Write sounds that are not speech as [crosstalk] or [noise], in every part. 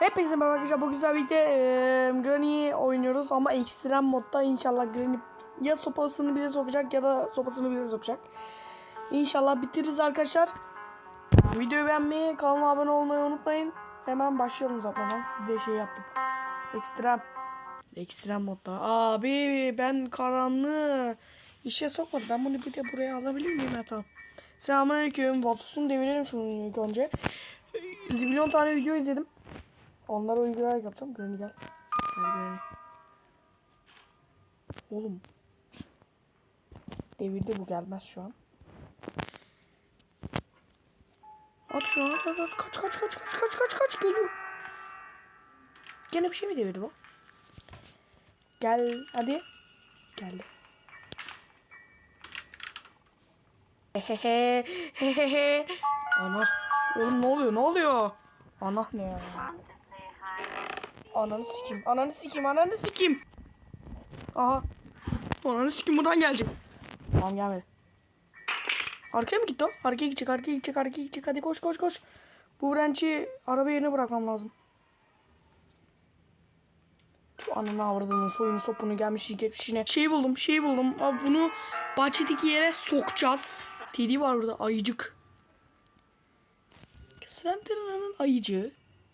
Hepinize merhaba arkadaşlar. Bugün sizlerle birlikte eee Granny oynuyoruz ama ekstrem modda inşallah Granny ya sopasını bize sokacak ya da sopasını bize sokacak. İnşallah bitiririz arkadaşlar. Videoyu beğenmeyi, kanalıma abone olmayı unutmayın. Hemen başlayalım zaten. Size şey yaptık. Ekstrem. Ekstrem modda. Abi ben karanlığı işe sokmadım. Ben bunu bir de buraya alabilir miyim? Ha, tamam. Selamünaleyküm. Vasusunu devirelim şunu ilk önce. Milyon tane video izledim. Onları uygulayarak yapacağım. Granny gel. Gel Granny. Oğlum. Devirdi bu gelmez şu an. At şu an at. Kaç kaç kaç kaç kaç kaç kaç geliyor. Gene bir şey mi devirdi bu? Gel hadi. Geldi. Hehehe hehehe. Ana. Oğlum ne oluyor ne oluyor? Ana ne ya? Ananı sikeyim. Ananı sikeyim. Ananı sikeyim. Aha. Ananı sikeyim buradan gelecek. Tamam gelmedi. Arkaya mı gitti o? Arkaya gidecek. Arkaya gidecek. Arkaya gidecek. Hadi koş koş koş. Bu wrench'i araba yerine bırakmam lazım. Ananı avradının soyunu sopunu gelmiş geçmiş yine. Şey buldum. Şey buldum. Abi bunu bahçedeki yere sokacağız. Teddy var burada. Ayıcık. Slenderman'ın ayıcığı.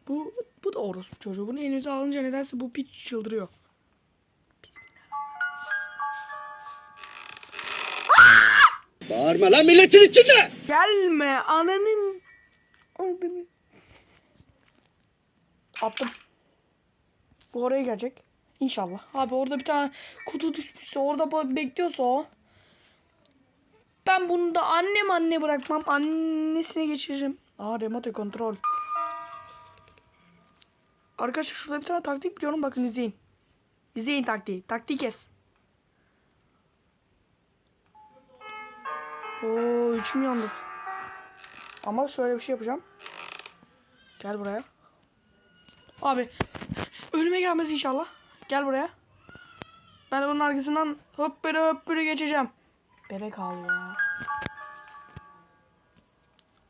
Bu, bu da orospu çocuğu. Bunu elinize alınca nedense bu piç çıldırıyor. Bağırma lan milletin içinde. Gelme ananın. Adını. Attım. Bu oraya gelecek. İnşallah. Abi orada bir tane kutu düşmüşse orada bekliyorsa o. Ben bunu da annem anne bırakmam. Annesine geçiririm. Aa remote kontrol. Arkadaşlar şurada bir tane taktik biliyorum bakın izleyin. İzleyin taktiği. Taktiği kes. Oo içim yandı. Ama şöyle bir şey yapacağım. Gel buraya. Abi önüme gelmez inşallah. Gel buraya. Ben bunun arkasından hop böyle hop böyle geçeceğim. Bebek ağlıyor.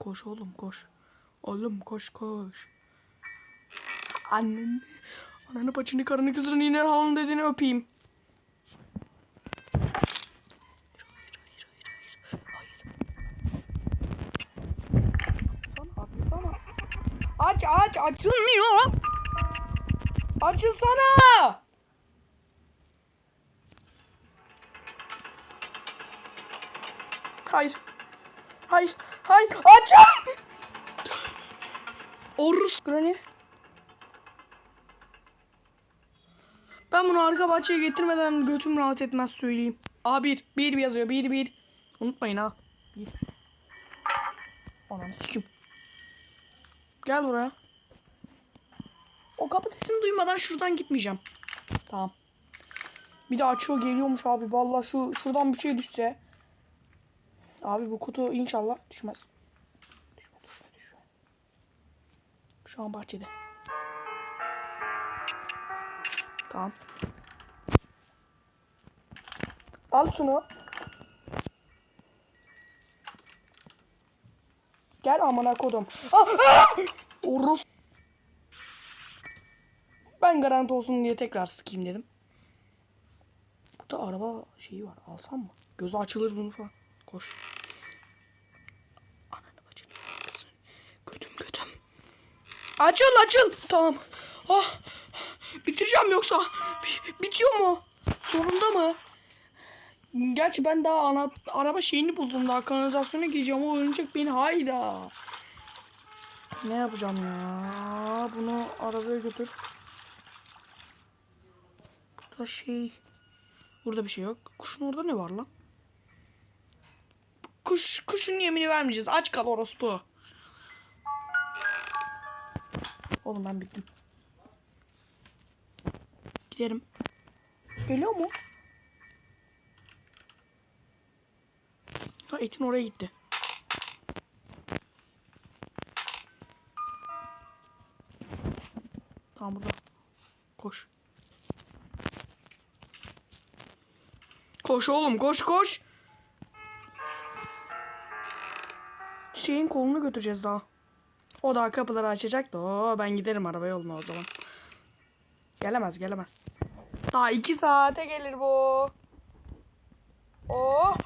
Koş oğlum koş. Oğlum koş koş. Annen. Ananı paçını karını kızını yine halın dediğini öpeyim. Aç aç açılmıyor. Açılsana. Hayır. Hayır. Hayır. Aç. Orus. Granny. Ben bunu arka bahçeye getirmeden götüm rahat etmez söyleyeyim. A1. 1 bir yazıyor. 1 1. Unutmayın ha. 1. Ananı sikim. Gel buraya. O kapı sesini duymadan şuradan gitmeyeceğim. Tamam. Bir de açıyor geliyormuş abi. Vallahi şu şuradan bir şey düşse. Abi bu kutu inşallah düşmez. Düşme düşme düşme. Şu an bahçede. Tamam. Al şunu. Gel amına kodum. Ah, ah! Urus. Ben garanti olsun diye tekrar sıkayım dedim. Burada araba şeyi var. Alsam mı? Gözü açılır bunu falan. Koş. Ananı bacını. Açıl açıl. Tamam. Ah. Bitireceğim yoksa. Bi- bitiyor mu? Sonunda mı? Gerçi ben daha ana, araba şeyini buldum daha kanalizasyona gireceğim o ölecek beni hayda. Ne yapacağım ya? Bunu arabaya götür. Burada şey. Burada bir şey yok. Kuşun orada ne var lan? Kuş, kuşun yemini vermeyeceğiz. Aç kal orospu. Oğlum ben bittim. Giderim. Geliyor mu? Ha etin oraya gitti. Tamam burada. Koş. Koş oğlum koş koş. Şeyin kolunu götüreceğiz daha. O da kapıları açacak da ben giderim araba yoluna o zaman. Gelemez gelemez. Daha iki saate gelir bu. Oh.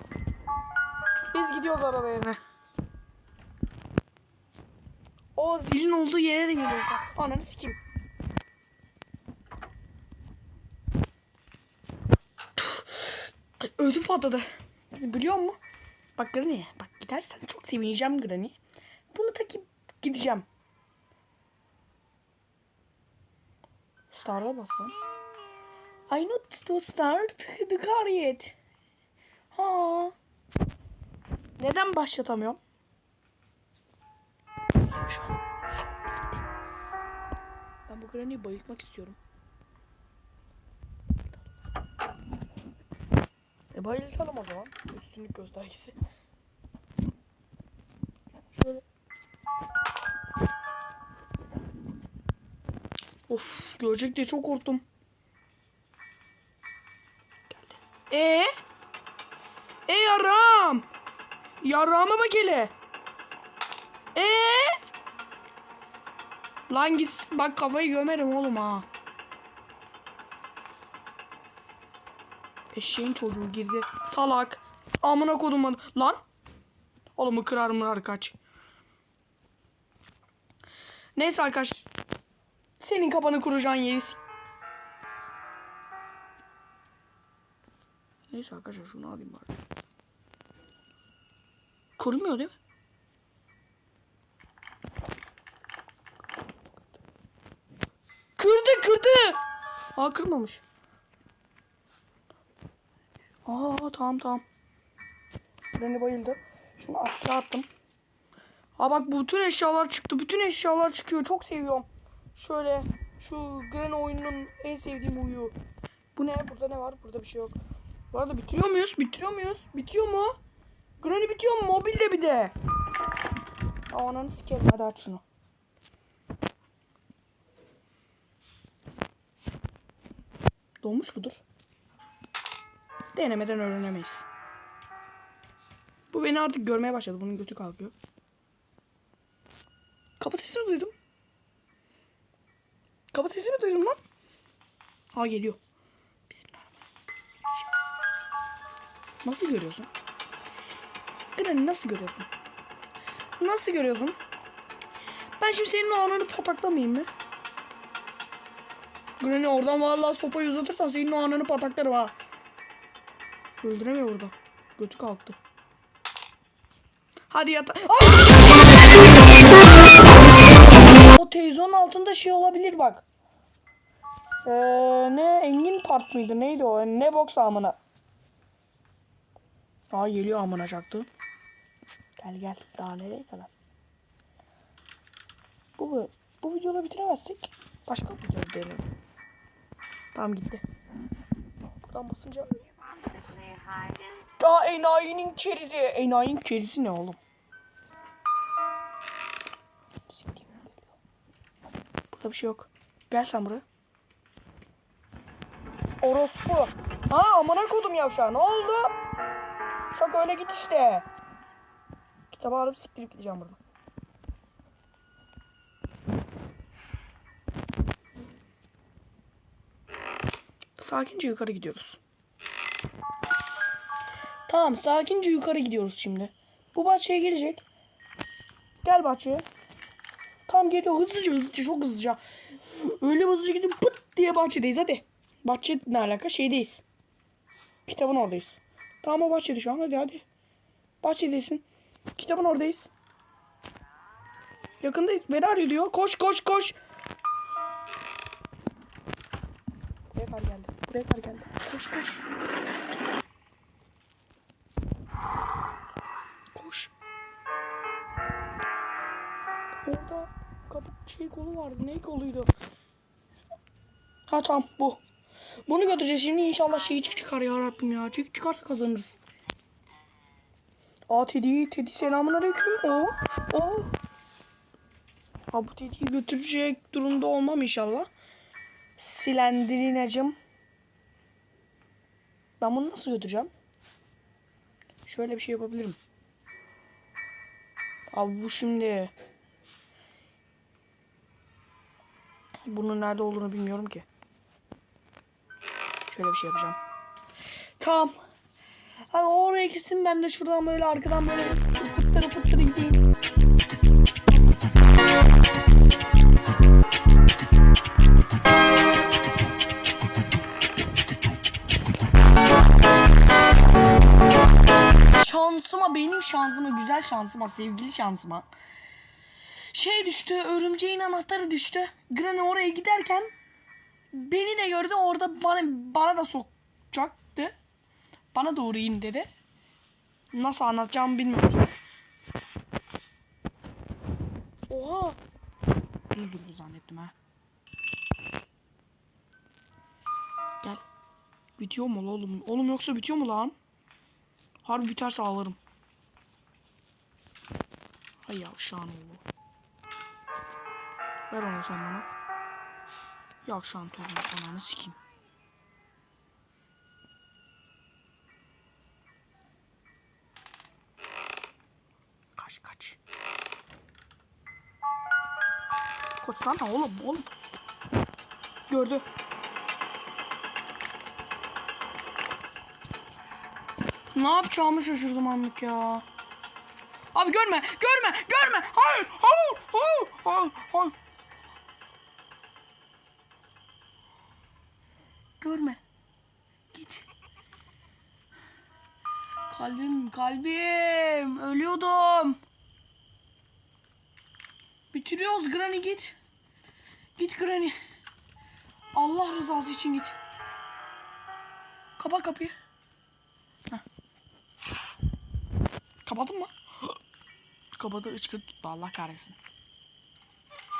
Biz gidiyoruz araba yerine. O zilin olduğu yere de geliyoruz. Ananı sikeyim. Ödüm patladı. Biliyor musun? Bak Granny. Bak gidersen çok sevineceğim Granny. Bunu takip gideceğim. Start'a basın. I not to start the car yet. Ha. Neden başlatamıyorum? Ben bu Granny'i bayıltmak istiyorum. E bayıltalım o zaman. Üstünlük göstergesi. Şöyle. Of görecek diye çok korktum. Geldi. E E yaram. Yarama bak hele. E Lan git bak kafayı gömerim oğlum ha. Eşeğin çocuğu girdi. Salak. Amına kodum Lan. Oğlum kırar mırar kaç. Neyse arkadaş. Senin kafanı kuracağın yeri Neyse arkadaşlar şunu alayım bari. Kurmuyor değil mi? Kırdı kırdı. Aa kırmamış. Aa tamam tamam. Beni bayıldı. Şunu aşağı attım. Aa bak bütün eşyalar çıktı. Bütün eşyalar çıkıyor. Çok seviyorum. Şöyle şu Gren oyununun en sevdiğim uyu. Bu ne? Burada ne var? Burada bir şey yok. Bu arada bitiriyor muyuz? Bitiriyor muyuz? Bitiyor mu? Granny bitiyor mu? Mobilde bir de. Aa ananı sikerim. Hadi aç şunu. Dolmuş mudur? Denemeden öğrenemeyiz. Bu beni artık görmeye başladı. Bunun götü kalkıyor. Kapı sesini duydum. Kapı sesini duydum lan. Ha geliyor. Nasıl görüyorsun? Granny nasıl görüyorsun? Nasıl görüyorsun? Ben şimdi senin ananı pataklamayayım mı? Granny oradan vallahi sopayı uzatırsan senin ananı pataklarım ha. Öldüremiyor orada. Götü kalktı. Hadi yat. O televizyonun altında şey olabilir bak. Ee, ne Engin Part mıydı neydi o? Ne boks amına. Aa geliyor amına çaktı. Gel gel daha nereye kadar? Bu bu videoda bitiremezsek başka bir video denelim. Tamam gitti. Buradan basınca Aa enayinin kerisi. Enayinin kerisi ne oğlum? Siktir. Burada bir şey yok. Gel sen buraya. Orospu. Ha amına kodum yavşağı. Ne oldu? Şak öyle git işte. Kitabı alıp siktirip gideceğim buradan. Sakince yukarı gidiyoruz. Tamam sakince yukarı gidiyoruz şimdi. Bu bahçeye gelecek. Gel bahçeye. Tam geliyor hızlıca hızlıca çok hızlıca. Öyle hızlıca gidip pıt diye bahçedeyiz hadi. Bahçe ne alaka şeydeyiz. Kitabın oradayız. Tamam o bahçede şu an hadi hadi. Bahçedesin. Kitabın oradayız. Yakındayız. Beni arıyor diyor. Koş koş koş. Buraya kar geldi. Buraya kar geldi. Koş koş. Koş. Orada kapı şey kolu vardı. Ne koluydu? Ha tamam bu. Bunu götüreceğiz şimdi inşallah şey çıkar ya Rabbim ya. Çık çıkarsa kazanırız. Aa Teddy, Teddy selamun aleyküm. Oo, oo. Ha bu Teddy'yi götürecek durumda olmam inşallah. Silendirinacım. Ben bunu nasıl götüreceğim? Şöyle bir şey yapabilirim. Abi bu şimdi Bunun nerede olduğunu bilmiyorum ki. Şöyle bir şey yapacağım. Tamam. Abi oraya gitsin ben de şuradan böyle arkadan böyle fıttırı fıttırı gideyim. Şansıma benim şansıma güzel şansıma sevgili şansıma. Şey düştü örümceğin anahtarı düştü. Granny oraya giderken beni de gördü orada bana bana da sokacaktı. Bana doğru in dedi. Nasıl anlatacağımı bilmiyorum. Oha. Bu zannettim ha. Gel. Bitiyor mu oğlum? Oğlum yoksa bitiyor mu lan? Harbi biterse ağlarım. Hay yavşan oğlu. Ver onu sen bana. Yavşan torunu ananı sikeyim. Kaç kaç. Koçsana oğlum oğlum. Gördü. Ne yapacağımı şaşırdım anlık ya. Abi görme, görme, görme. Hayır, hayır, hayır, hayır, hayır. Görme. Git. Kalbim, kalbim. Ölüyordum. Bitiriyoruz Granny git. Git Granny. Allah rızası için git. Kapa kapıyı. Kapadın mı? Kapadı ıçkır tuttu Allah kahretsin.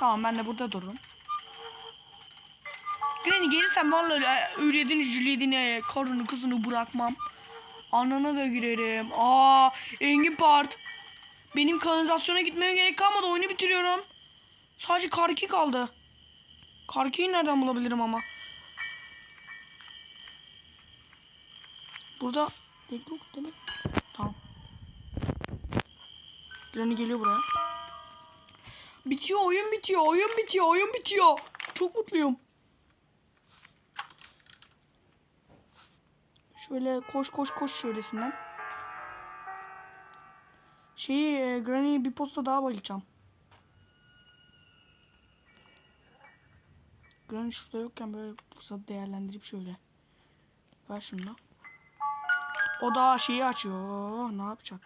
Tamam ben de burada dururum. Granny gelirsen vallahi üredini jüledini karını kızını bırakmam. Anana da girerim. Aa Engin Part. Benim kanalizasyona gitmeme gerek kalmadı. Oyunu bitiriyorum. Sadece karki kaldı. Karkiyi nereden bulabilirim ama? Burada yok değil mi? Tamam. Granny geliyor buraya. Bitiyor oyun bitiyor oyun bitiyor oyun bitiyor. Çok mutluyum. Şöyle koş koş koş şöylesinden. Şeyi e, Granny'yi bir posta daha bayılacağım. Granny şurada yokken böyle fırsatı değerlendirip şöyle. Ver şunu da. O da şeyi açıyor. Ne yapacak?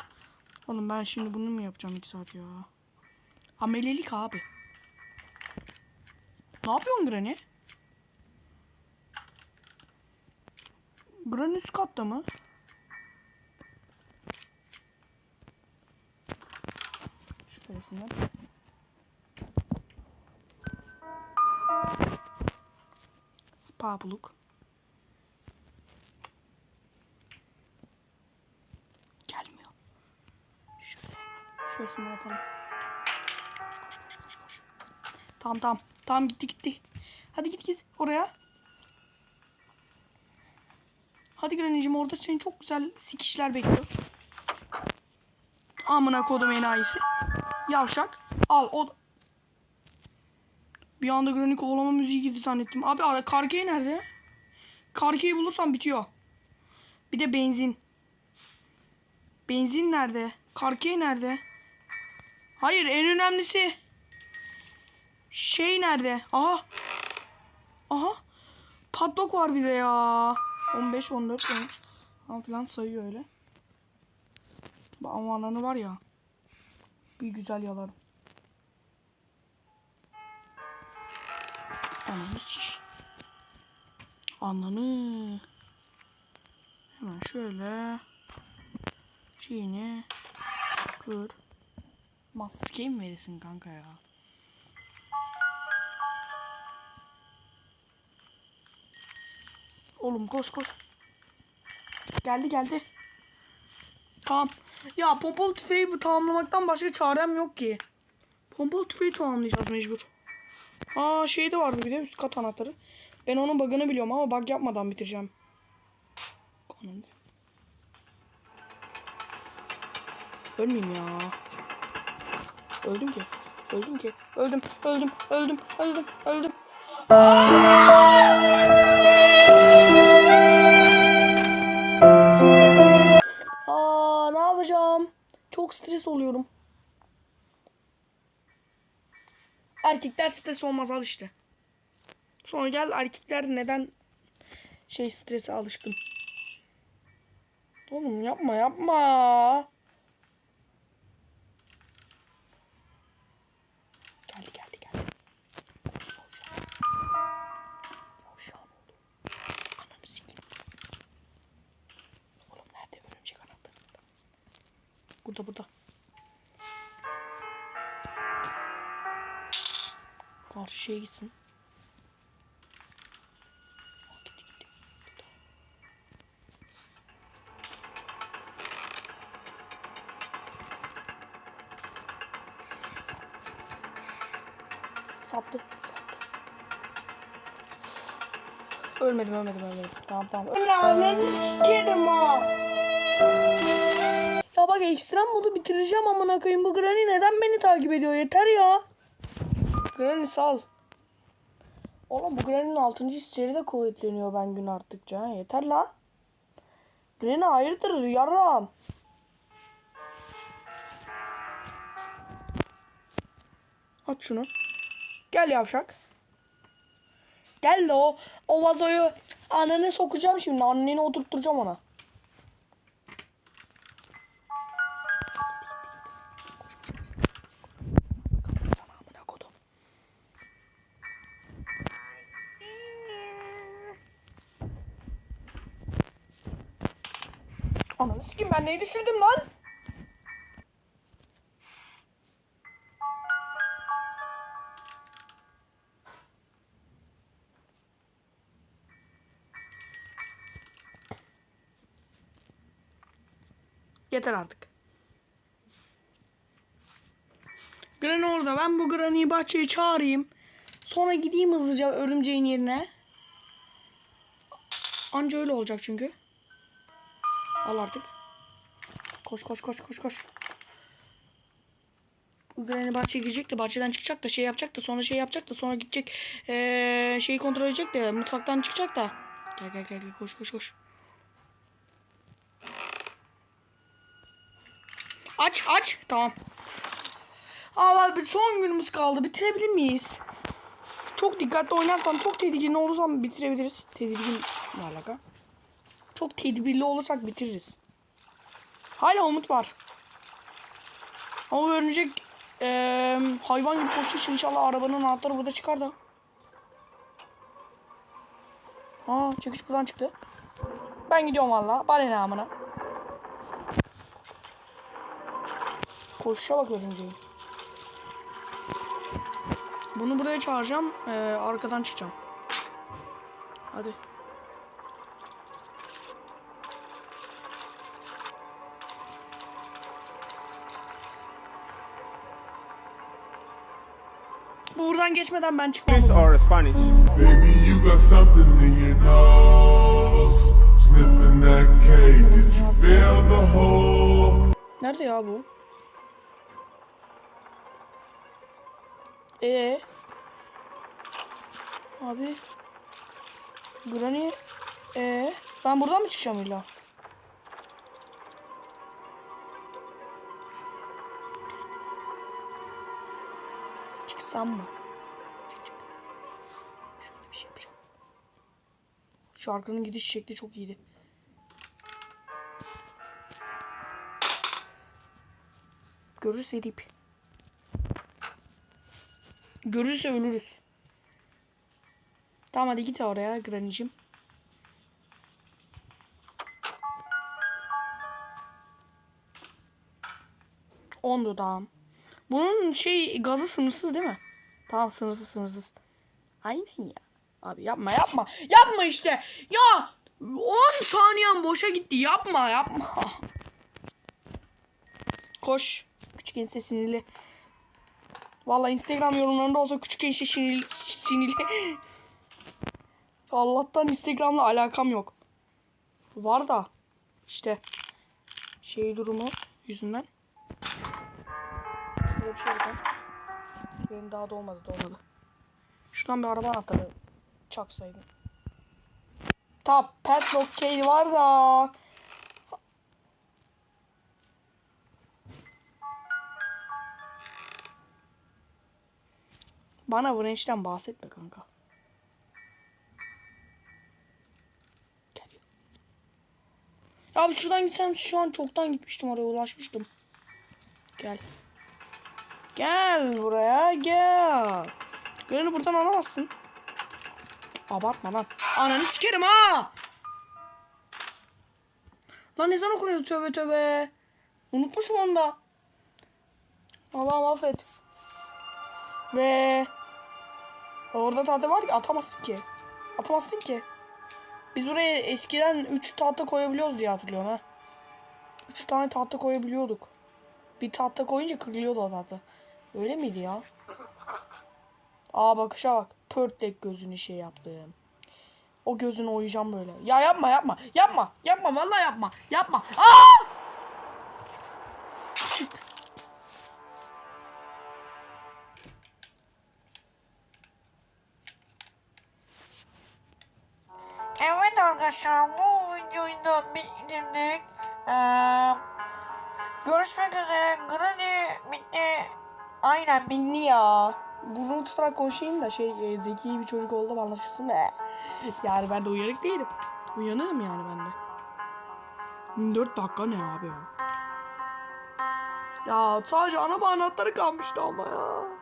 Oğlum ben şimdi bunu mu yapacağım 2 saat ya? Amelelik abi. Ne yapıyorsun Granny? Granny üst katta mı? Şöylesinden. Spa buluk. Gelmiyor. Şöyle. Şurasını atalım. Koş koş koş koş koş. Tamam tamam. Tamam gitti gitti. Hadi git git oraya. Hadi Granny'cim orada seni çok güzel sikişler bekliyor. Amına kodum enayisi. Yavşak. Al o Bir anda Granny kovalama müziği girdi zannettim. Abi ara Karkey nerede? Karkey'i bulursam bitiyor. Bir de benzin. Benzin nerede? Karkey nerede? Hayır en önemlisi. Şey nerede? Aha. Aha. Padlock var bir de ya. 15, 14, 13 falan filan sayıyor öyle. Ama ananı var ya. Bir güzel yalarım. Ananı. Ananı. Hemen şöyle. Şeyini. Kır. Master Key mi verirsin kanka ya? Oğlum koş koş. Geldi geldi. Tamam. Ya pompalı tüfeği tamamlamaktan başka çarem yok ki. Pompalı tüfeği tamamlayacağız mecbur. Aa şey de vardı bir de üst kat anahtarı. Ben onun bug'ını biliyorum ama bug yapmadan bitireceğim. Konum. Ölmeyeyim ya. Öldüm ki. Öldüm ki. Öldüm, öldüm, öldüm, öldüm, öldüm. Stres oluyorum. Erkekler stres olmaz al işte. Sonra gel erkekler neden şey strese alışkın. Oğlum yapma yapma. Burada burada. Gitsin. Gitti, gitti. Burada. Sattı, sattı. Ölmedim, ölmedim, ölmedim. Tamam, tamam. Laneni sikerim ha. Bak ekstrem modu bitireceğim amına koyayım. Bu Granny neden beni takip ediyor? Yeter ya. Granny sal. Oğlum bu Granny'nin 6. hisleri de kuvvetleniyor ben gün arttıkça. Yeter lan. Granny hayırdır yaram. Aç şunu. Gel yavşak. Gel de o, o vazoyu annene sokacağım şimdi. Anneni oturtturacağım ona. Ben neyi düşürdüm lan? Yeter artık. Granny orada. Ben bu Granny'yi bahçeye çağırayım. Sonra gideyim hızlıca örümceğin yerine. Anca öyle olacak çünkü. Al artık. Koş koş koş koş koş. Granny bahçeye girecek de bahçeden çıkacak da şey yapacak da sonra şey yapacak da sonra gidecek ee, şeyi kontrol edecek de mutfaktan çıkacak da. Gel gel gel koş koş koş. Aç aç tamam. Allah bir son günümüz kaldı. Bitirebilir miyiz? Çok dikkatli oynarsam, çok tedirgin olursam bitirebiliriz. Tedirgin ne alaka? Çok tedbirli olursak bitiririz. Hala umut var. Ama örümcek eee hayvan gibi koştuğu için inşallah arabanın anahtarı burada çıkar da. Aa çıkış buradan çıktı. Ben gidiyorum valla. Bana ne amına. Koş, koş. Koşuşa bak örümceğin. Bunu buraya çağıracağım. Ee, arkadan çıkacağım. Hadi. Buradan geçmeden ben çıkmam. English or Spanish? Baby, you got something in your nose. Sniffing that K. Did you feel the hole? Nerede ya bu? Ee. Abi. Granny. Ee. Ben buradan mı çıkacağım illa? Çıksam mı? Şöyle bir şey yapacağım. Şarkının gidiş şekli çok iyiydi. Görürse rip. Görürse ölürüz. Tamam hadi git oraya Granny'cim. Ondu tamam. Bunun şey gazı sınırsız değil mi? Tamam sınırsız sınırsız. Aynen ya. Abi yapma yapma. Yapma işte. Ya 10 saniyen boşa gitti. Yapma yapma. Koş. Küçük ense sinirli. Valla Instagram yorumlarında olsa küçük ense sinirli. sinirli. Allah'tan Instagram'la alakam yok. Var da işte şey durumu yüzünden. Şöyle bir şey yapacağım. Benim daha dolmadı dolmadı. Şuradan bir araba anahtarı çaksaydım. Ta padlock key var da. Bana işten bahsetme kanka. Gel. Abi şuradan gitsem şu an çoktan gitmiştim oraya ulaşmıştım. Gel. Gel buraya gel. Granny buradan alamazsın. Abartma lan. Ananı sikerim ha. Lan ezan okunuyordu tövbe tövbe. Unutmuşum onu da. Allah'ım affet. Ve orada tahta var ki atamazsın ki. Atamazsın ki. Biz buraya eskiden 3 tahta koyabiliyoruz diye hatırlıyorum ha. 3 tane tahta koyabiliyorduk. Bir tahta koyunca kırılıyordu o tahta. Öyle miydi ya? Aa bakışa bak. Pörtlek gözünü şey yaptım. O gözünü oyacağım böyle. Ya yapma yapma. Yapma. Yapma vallahi yapma. Yapma. Aa! Burnumu tutarak konuşayım da şey e, zeki bir çocuk oldum anlaşılsın da. [laughs] Yani ben de uyanık değilim. Uyanığım yani ben de. 24 dakika ne abi ya? Ya sadece ana anahtarı kalmıştı ama ya.